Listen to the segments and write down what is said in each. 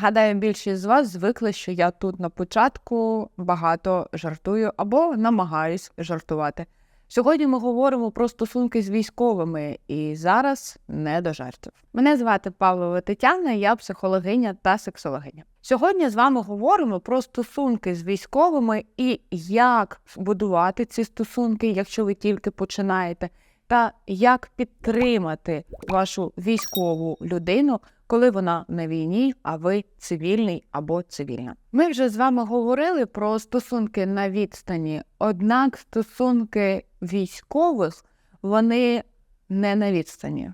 Гадаю, більшість з вас звикли, що я тут на початку багато жартую або намагаюсь жартувати. Сьогодні ми говоримо про стосунки з військовими, і зараз не до жартів. Мене звати Павлова Тетяна, я психологиня та сексологиня. Сьогодні з вами говоримо про стосунки з військовими і як будувати ці стосунки, якщо ви тільки починаєте, та як підтримати вашу військову людину, коли вона на війні, а ви цивільний або цивільна. Ми вже з вами говорили про стосунки на відстані, однак стосунки військових вони не на відстані.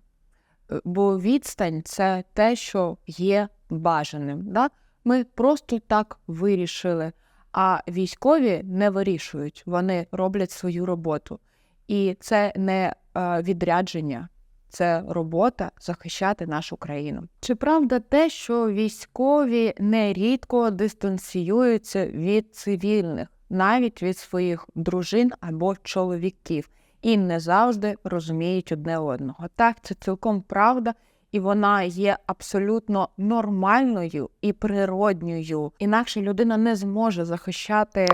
Е, Бо відстань це те, що є бажаним. Да? Ми просто так вирішили. А військові не вирішують, вони роблять свою роботу. І це не е, відрядження, це робота захищати нашу країну. Чи правда те, що військові нерідко дистанціюються від цивільних, навіть від своїх дружин або чоловіків, і не завжди розуміють одне одного? Так, це цілком правда. І вона є абсолютно нормальною і природньою. Інакше людина не зможе захищати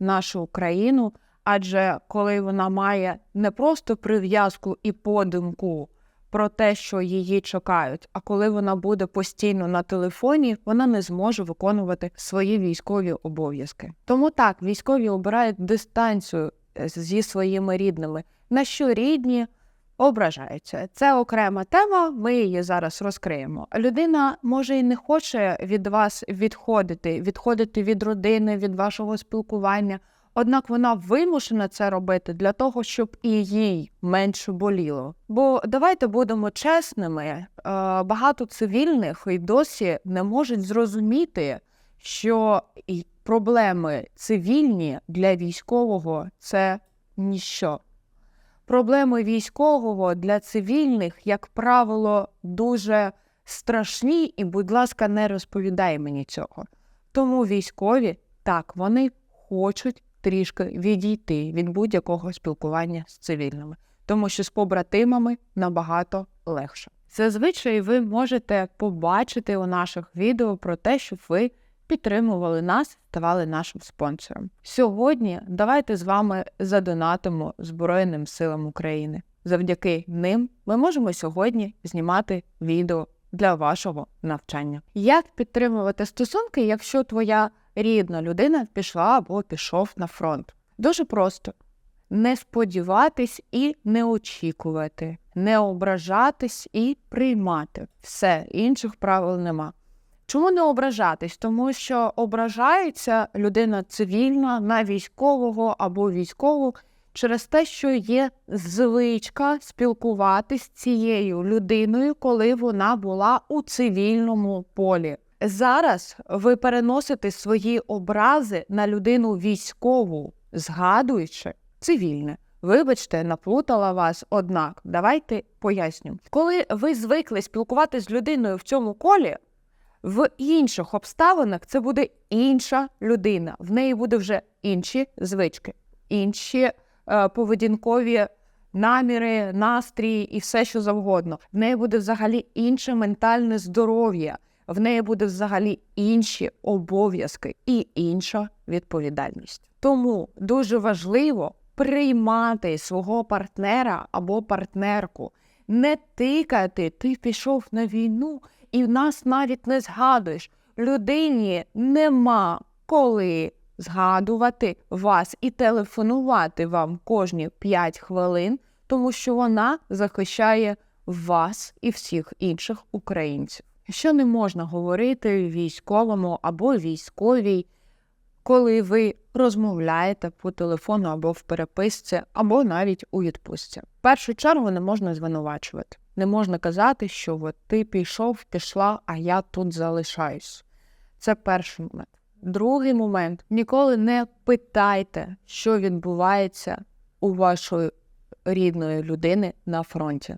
нашу країну, адже коли вона має не просто прив'язку і подумку про те, що її чекають, а коли вона буде постійно на телефоні, вона не зможе виконувати свої військові обов'язки. Тому так, військові обирають дистанцію е, зі своїми рідними, на що рідні ображаються. Це окрема тема. Ми її зараз розкриємо. Людина може і не хоче від вас відходити, відходити від родини, від вашого спілкування. Однак вона вимушена це робити для того, щоб і їй менше боліло. Бо давайте будемо чесними, е, багато цивільних і досі не можуть зрозуміти, що проблеми цивільні для військового це ніщо. Проблеми військового для цивільних, як правило, дуже страшні, і, будь ласка, не розповідай мені цього. Тому військові так, вони хочуть трішки відійти від будь-якого спілкування з цивільними, тому що з побратимами набагато легше. Зазвичай ви можете побачити у наших відео про те, щоб ви підтримували нас, ставали нашим спонсором. Сьогодні давайте з вами задонатимо Збройним силам України. Завдяки ним ми можемо сьогодні знімати відео для вашого навчання. Як підтримувати стосунки, якщо твоя рідна людина пішла або пішов на фронт? Дуже просто. Не сподіватись і не очікувати, не ображатись і приймати. Все, інших правил нема. Чому не ображатись? Тому що ображається людина цивільна на військового або військову через те, що є звичка спілкуватись з цією людиною, коли вона була у цивільному полі. Зараз ви переносите свої образи на людину військову, згадуючи цивільне. Вибачте, наплутала вас, однак давайте поясню. Коли ви звикли спілкуватися з людиною в цьому колі, в інших обставинах це буде інша людина. В неї буде вже інші звички, інші е, поведінкові наміри, настрій і все, що завгодно. В неї буде взагалі інше ментальне здоров'я, в неї буде взагалі інші обов'язки і інша відповідальність. Тому дуже важливо приймати свого партнера або партнерку, не тикати, ти пішов на війну і в нас навіть не згадуєш. Людині нема коли згадувати вас і телефонувати вам кожні 5 хвилин, тому що вона захищає вас і всіх інших українців. Що не можна говорити військовому або військовій, коли ви розмовляєте по телефону або в переписці, або навіть у відпустці. В першу чергу не можна звинувачувати. Не можна казати, що от ти пішов, пішла, а я тут залишаюсь. Це перший момент. Другий момент ніколи не питайте, що відбувається у вашої рідної людини на фронті,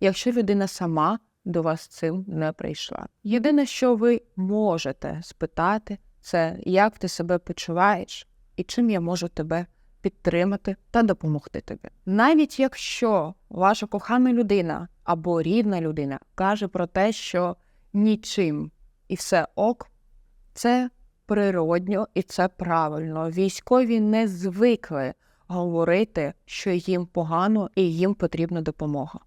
якщо людина сама до вас цим не прийшла. Єдине, що ви можете спитати, це як ти себе почуваєш і чим я можу тебе підтримати та допомогти тобі. Навіть якщо ваша кохана людина або рідна людина каже про те, що нічим і все ок, це природньо і це правильно. Військові не звикли говорити, що їм погано і їм потрібна допомога.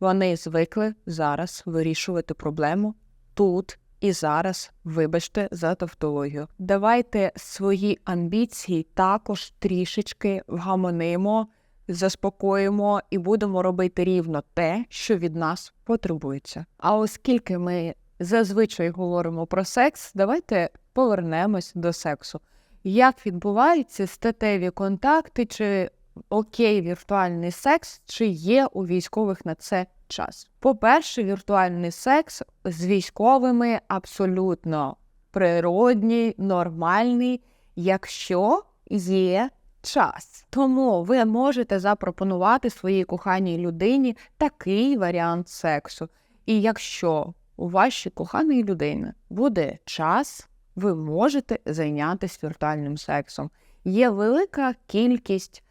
Вони звикли зараз вирішувати проблему тут і зараз, вибачте за тавтологію. Давайте свої амбіції також трішечки вгамонимо, заспокоїмо і будемо робити рівно те, що від нас потребується. А оскільки ми зазвичай говоримо про секс, давайте повернемось до сексу. Як відбуваються статеві контакти, чи окей віртуальний секс, чи є у військових на це час? По-перше, віртуальний секс з військовими абсолютно природній, нормальний, якщо є час. Тому ви можете запропонувати своїй коханій людині такий варіант сексу. І якщо у вашій коханої людини буде час, ви можете зайнятися віртуальним сексом. Є велика кількість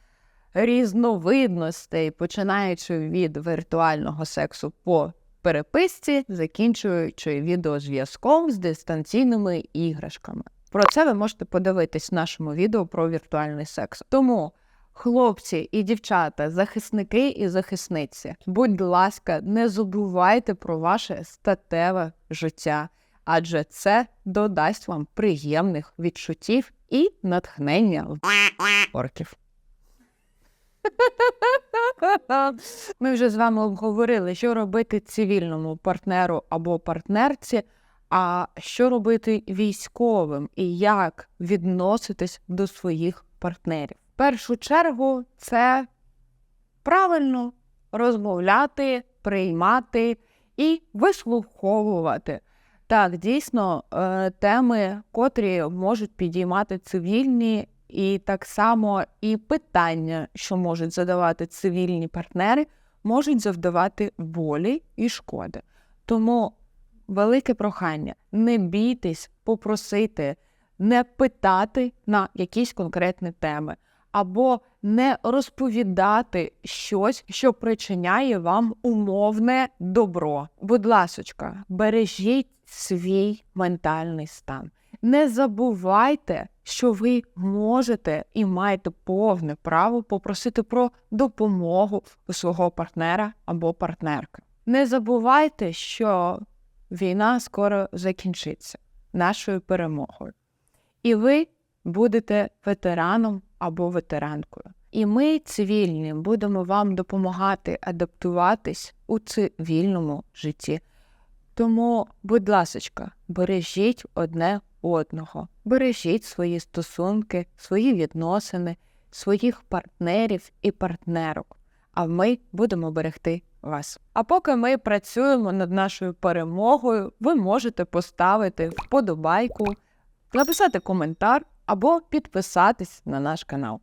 різновидностей, починаючи від віртуального сексу по переписці, закінчуючи відеозв'язком з дистанційними іграшками. Про це ви можете подивитись в нашому відео про віртуальний секс. Тому, хлопці і дівчата, захисники і захисниці, будь ласка, не забувайте про ваше статеве життя, адже це додасть вам приємних відчуттів і натхнення орків. Ми вже з вами обговорили, що робити цивільному партнеру або партнерці, а що робити військовим і як відноситись до своїх партнерів. В першу чергу це правильно розмовляти, приймати і вислуховувати. Так, дійсно, е, теми, котрі можуть підіймати цивільні, і так само і питання, що можуть задавати цивільні партнери, можуть завдавати болі і шкоди. Тому велике прохання: не бійтесь попросити, не питати на якісь конкретні теми, або не розповідати щось, що причиняє вам умовне добро. Будь ласочка, бережіть свій ментальний стан. Не забувайте, що ви можете і маєте повне право попросити про допомогу у свого партнера або партнерки. Не забувайте, що війна скоро закінчиться нашою перемогою, і ви будете ветераном або ветеранкою. І ми, цивільні, будемо вам допомагати адаптуватись у цивільному житті. Тому, будь ласочка, бережіть одне одного, бережіть свої стосунки, свої відносини, своїх партнерів і партнерок. А ми будемо берегти вас. А поки ми працюємо над нашою перемогою, ви можете поставити вподобайку, написати коментар або підписатись на наш канал.